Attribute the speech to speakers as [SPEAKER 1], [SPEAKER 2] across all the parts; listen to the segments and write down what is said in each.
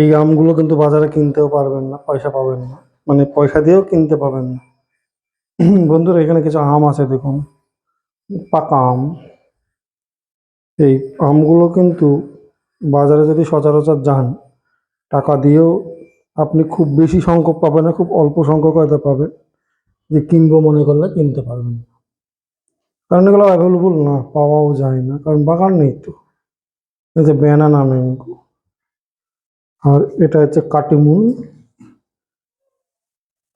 [SPEAKER 1] এই আমগুলো কিন্তু বাজারে কিনতেও পারবেন না, পয়সা পাবেন না। মানে পয়সা দিয়েও কিনতে পাবেন না। বন্ধুরা, এখানে কিছু আম আছে, দেখুন। পাকা আম। এই আমগুলো কিন্তু বাজারে যদি সচরাচর যান, টাকা দিয়েও আপনি খুব বেশি সংখ্যক পাবেন না, খুব অল্প সংখ্যক হয়তো পাবেন যে কিনবো মনে করলে কিনতে পারবেন না। কারণ এগুলো অ্যাভেলেবল না, পাওয়াও যায় না। কারণ বাগান নেই তো। এই যে ব্যানানা ম্যাঙ্গো আর এটা হচ্ছে কাটিমুন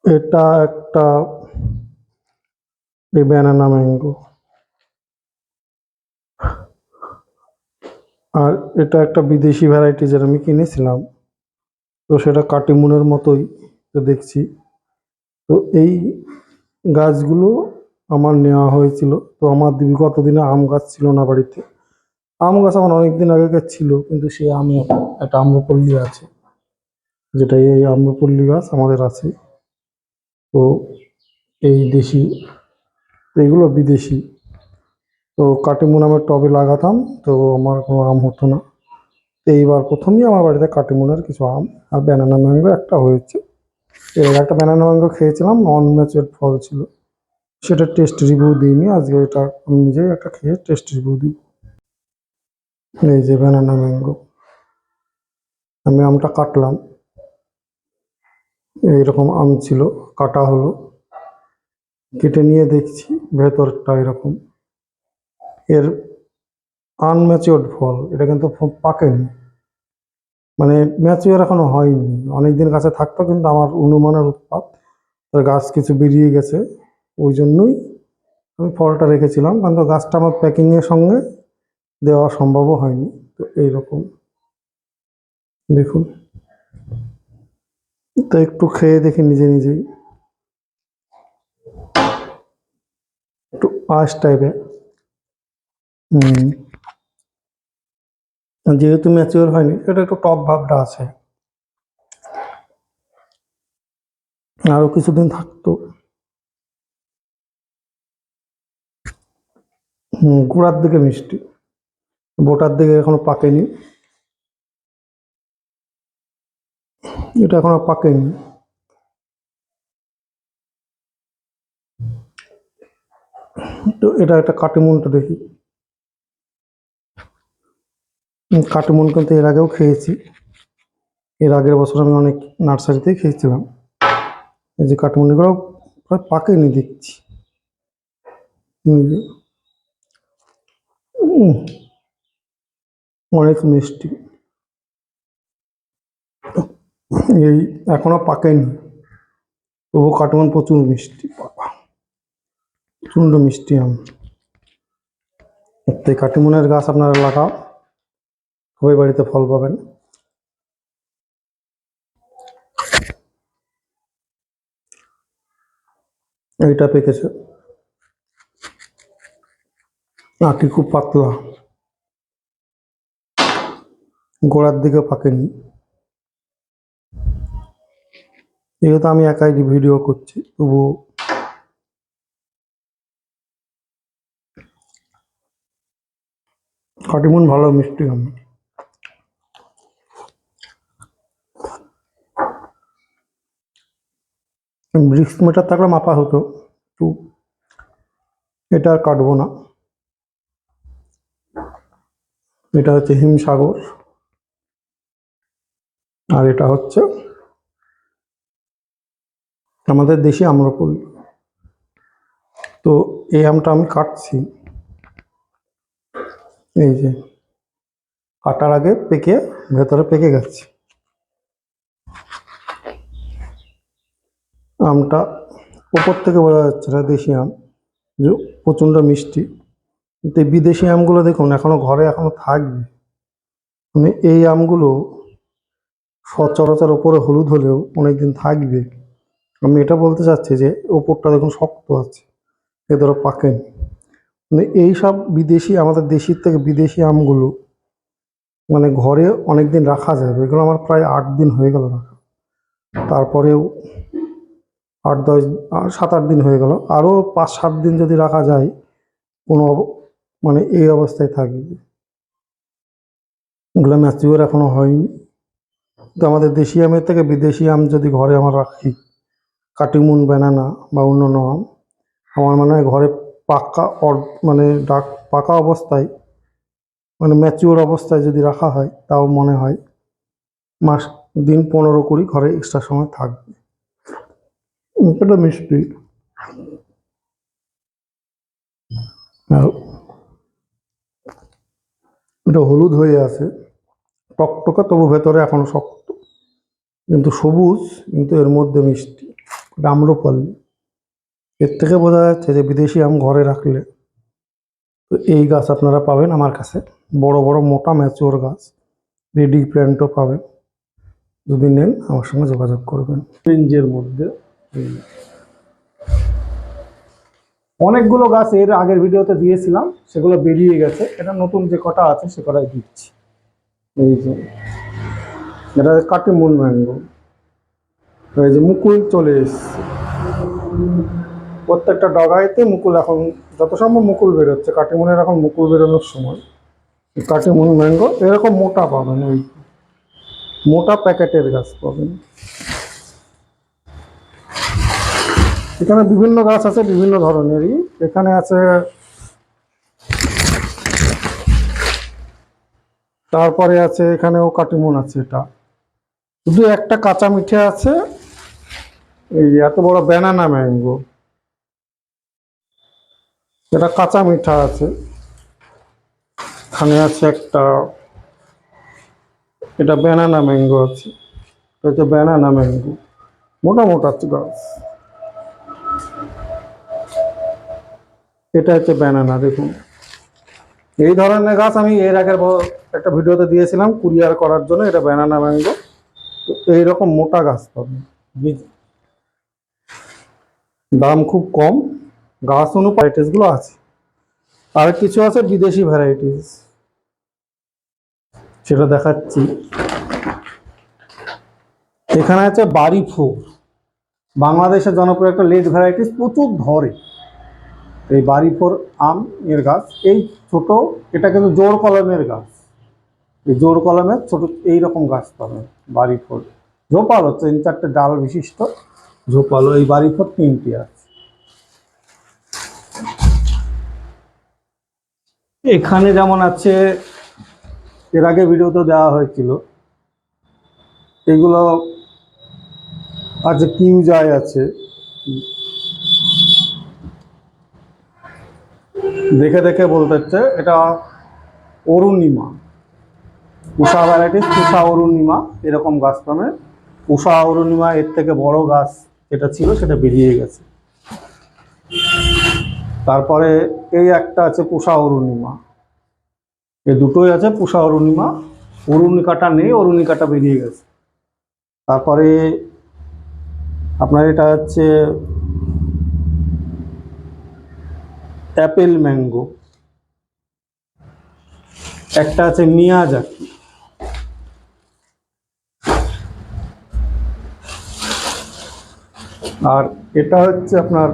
[SPEAKER 1] এটা একটা এই ব্যানানা ম্যাঙ্গো আর এটা একটা বিদেশি ভ্যারাইটি যেটা আমি কিনেছিলাম। তো সেটা কাটিমুনের মতোই দেখছি। তো এই গাছগুলো আমার নেওয়া হয়েছিল। তো আমার বিগত দিনে আম গাছ ছিল না বাড়িতে? আম গাছ আমার অনেকদিন আগেকার ছিল কিন্তু সেই আমে একটা আম্রপল্লী আছে, যেটা এই আম্রপল্লী গাছ আমাদের আছে। তো এই দেশি তো এগুলো বিদেশি। তো কাটিমুন আমের টবে লাগাতাম, তো আমার কোনো আম হতো না। এইবার প্রথমেই আমার বাড়িতে কাটিমুনের কিছু আম আর ব্যানানা ম্যাঙ্গো একটা হয়েছে। এর একটা ব্যানানা ম্যাঙ্গো খেয়েছিলাম নন ম্যাচুয়ার ফল ছিল। সেটা টেস্ট রিভিউ দিইনি, আজকে এটা আমি নিজেই একটা খেয়ে টেস্ট রিভিউ দিই এই যে ব্যানানা ম্যাঙ্গো আমি আমটা কাটলাম। এইরকম আম ছিল, কাটা হলো। কেটে নিয়ে দেখছি, ভেতরটা এরকম। এর আনম্যাচিওর্ড ফল, এটা কিন্তু পাকেনি। মানে ম্যাচিওর এখনও হয়নি। অনেকদিন গাছে থাকতো, কিন্তু আমার অনুমানের উৎপাত। গাছ কিছু বেরিয়ে গেছে। ওই জন্যই আমি ফলটা রেখেছিলাম। কিন্তু গাছটা আমার প্যাকিংয়ের সঙ্গে দেওয়া সম্ভবও হয়নি, তো এইরকম। দেখুন। তো একটু খেয়ে দেখি নিজে নিজেই। একটু আঁশ টাইপের যেহেতু ম্যাচিওর হয়নি, এটা একটু টক ভাবটা আছে। আরও কিছুদিন থাকতো। গোড়ার দিকে মিষ্টি। বোটার দিকে এখনও পাকেনি। এটা এখনও পাকেনি। তো এটা একটা কাটিমুনটা দেখি। কাটিমুন কিন্তু এর আগেও খেয়েছি। এর আগের বছর আমি অনেক নার্সারিতে খেয়েছিলাম। এই যে কাটিমুনিগুলো প্রায় পাকেনি দেখছি। হুম, অনেক মিষ্টি। এই এখনও পাকেনি। তবু কাটুন প্রচুর মিষ্টি প্রচণ্ড মিষ্টি আম। তাই কাটিমুনের গাছ আপনারা লাগাও। সবাই বাড়িতে ফল পাবেন। এইটা পেকেছে। আটি খুব পাতলা। গোড়ার দিকে পাকেনি যেহেতু আমি একাই ভিডিও করছি, তবু কাটিমুন ভালো মিষ্টি আমি। ব্রিক্স মিটার থাকলে মাপা হতো তো এটা আর কাটবো না। এটা হচ্ছে হিমসাগর। আর এটা হচ্ছে আমাদের দেশি আম্রপল্লী তো এই আমটা আমি কাটছি। এই যে, কাটার আগে পেকে, ভেতরে পেকে গেছে। আমটা উপর থেকে বোঝা যাচ্ছে না দেশি আম, যে প্রচণ্ড মিষ্টি। কিন্তু বিদেশি আমগুলো দেখুন, এখনও ঘরে এখনও থাকবে। মানে এই আমগুলো সচরাচর ওপরে হলুদ হলেও অনেকদিন থাকবে। আমি এটা বলতে চাচ্ছি যে ওপরটা দেখুন শক্ত আছে, এ ধরো পাকেনি। মানে এই সব বিদেশি, আমাদের দেশির থেকে বিদেশি আমগুলো মানে ঘরে অনেক দিন রাখা যাবে। এগুলো আমার প্রায় আট দিন হয়ে গেল রাখা। তারপরেও আট, দশ সাত, আট দিন হয়ে গেল। আরও পাঁচ, সাত দিন যদি রাখা যায়, কোনো মানে এই অবস্থায় থাকবে। এগুলো ম্যাচিওর এখনও হয়নি। তো আমাদের দেশি আমের থেকে বিদেশি আম যদি ঘরে আমরা রাখি, কাটিমুন ব্যানানা বা অন্যান্য আম, আমার মনে হয় ঘরে পাকা মানে ডাক, পাকা অবস্থায় মানে ম্যাচিওর অবস্থায় যদি রাখা হয়, তাও মনে হয় মাস, দিন পনেরো কুড়ি ঘরে এক্সট্রা সময় থাকবে। এটা মিষ্টি। এটা হলুদ হয়ে আছে। টকটকে তবু ভেতরে এখনও শক্ত কিন্তু সবুজ কিন্তু এর মধ্যে মিষ্টি। এটা এর থেকে বোঝা যাচ্ছে যে বিদেশি আম ঘরে রাখলে তো এই গাছ আপনারা পাবেন আমার কাছে। বড় বড় মোটা ম্যাচিওর গাছ। রেডি প্ল্যান্টও পাবেন। যদি নেন আমার সঙ্গে যোগাযোগ করবেন। রেঞ্জের মধ্যে। অনেকগুলো গাছ এর আগের ভিডিওতে দিয়েছিলাম সেগুলো বেরিয়ে গেছে। এটা নতুন যে কটা আছে সে কটাই দিচ্ছি। এই যে। এটা কাটিমুন ম্যাঙ্গো এই যে মুকুল চলে এসছে। প্রত্যেকটা ডগাইতে মুকুল এখন, যত সম্ভব মুকুল বেরোচ্ছে। কাটিমুনের এখন মুকুল বেরোনোর সময়। কাটিমুন ম্যাঙ্গো এরকম মোটা পাবেন ওই। মোটা প্যাকেটের গাছ পাবেন। এখানে বিভিন্ন গাছ আছে, বিভিন্ন ধরনেরই। এখানে আছে, তারপরে আছে, এখানেও কাটিমুন আছে এটা। শুধু একটা কাঁচা মিঠে আছে, এই এত বড় ব্যানানা ম্যাঙ্গো এটা কাঁচা মিঠা আছে। এখানে আছে একটা, এটা ব্যানানা ম্যাঙ্গো আছে। এটা হচ্ছে ব্যানানা ম্যাঙ্গো মোটা মোটা গাছ এটা হচ্ছে ব্যানানা দেখুন। এই ধরনের গাছ আমি এর আগের একটা ভিডিওতে দিয়েছিলাম, কুরিয়ার করার জন্য। এটা ব্যানানা ম্যাঙ্গো এইরকম মোটা গাছ পাবেন বীজ- দাম খুব কম। গাছ অনুপাইটিসগুলো আছে। আর কিছু আছে বিদেশি ভ্যারাইটিস সেটা দেখাচ্ছি। এখানে আছে বাড়ি ফোর বাংলাদেশের জনপ্রিয় একটা লেট ভ্যারাইটিস প্রচুর ধরে। এই বাড়ি ফোর আম এর গাছ, এই ছোট, এটা কিন্তু জোর কলমের গাছ। জোর কলমের ছোট এইরকম গাছ পাবেন বাড়ি ফোর। ঝোপালো তিন চারটে ডাল বিশিষ্ট। ঝোপালো এই বাড়ি ফোর তিনটি আছে। এখানে যেমন আছে, এর আগে ভিডিওতে দেওয়া হয়েছিল, এগুলো আছে কিউজাই আছে, দেখে দেখে বলতে হচ্ছে, এটা অরুণিমা। উষা ভ্যারাইটিস উষা অরুণিমা, এরকম গাছ পাবে উষা অরুণিমা এর থেকে বড় গাছ যেটা ছিল, সেটা বেরিয়ে গেছে। তারপরে এই একটা আছে পুষা অরুণিমা। এই দুটোই আছে পুষা অরুণিমা। অরুণিকাটা নেই, অরুণিকাটা বেরিয়ে গেছে। তারপরে আপনার এটা হচ্ছে অ্যাপেল ম্যাঙ্গো। একটা আছে মিয়াজাকি। আর এটা হচ্ছে আপনার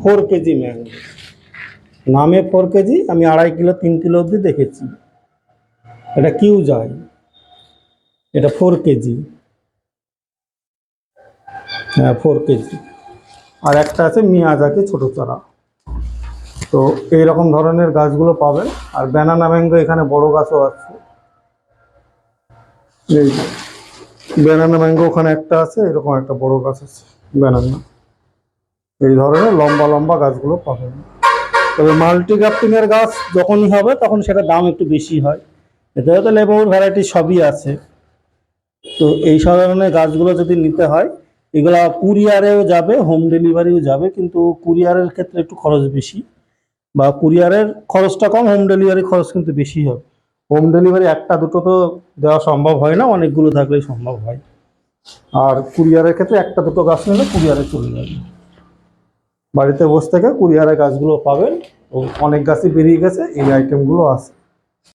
[SPEAKER 1] ফোর কেজি ম্যাঙ্গো। নামে ফোর কেজি, আমি আড়াই কিলো, তিন কিলো অবধি দেখেছি। এটা কিউ যায় এটা ফোর কেজি। হ্যাঁ ফোর কেজি। আর একটা আছে মিয়াজাকি ছোটো চারা তো এইরকম ধরনের গাছগুলো পাবেন। আর ব্যানানা ম্যাঙ্গো এখানে বড় গাছও আছে। এই ব্যানানা ম্যাঙ্গো ওখানে একটা আছে, এরকম একটা বড় গাছ আছে। ব্যানানা এই ধরনের লম্বা লম্বা গাছগুলো পাবেন। তবে মাল্টি গাছ যখনই হবে, তখন সেটার দাম একটু বেশি হয়। এতে হয়তো লেবুর ভ্যারাইটি সবই আছে। তো এই ধরনের গাছগুলো যদি নিতে হয়, এগুলা কুরিয়ারেও যাবে হোম ডেলিভারিও যাবে, কিন্তু কুরিয়ারের ক্ষেত্রে একটু খরচ বেশি। বা কুরিয়ারের খরচটা কম হোম ডেলিভারি খরচ কিন্তু বেশি হবে। হোম ডেলিভারি একটা, দুটো তো দেওয়া সম্ভব হয় না, অনেকগুলো থাকলেই সম্ভব হয়। আর কুরিয়ারের ক্ষেত্রে একটা দুটো গাছ নিলে কুরিয়ারে চলে যাবে। বাড়িতে বসে থেকে কুরিয়ারে গাছগুলো পাবেন অনেক গাছই বেরিয়ে গেছে, এই আইটেমগুলো আছে।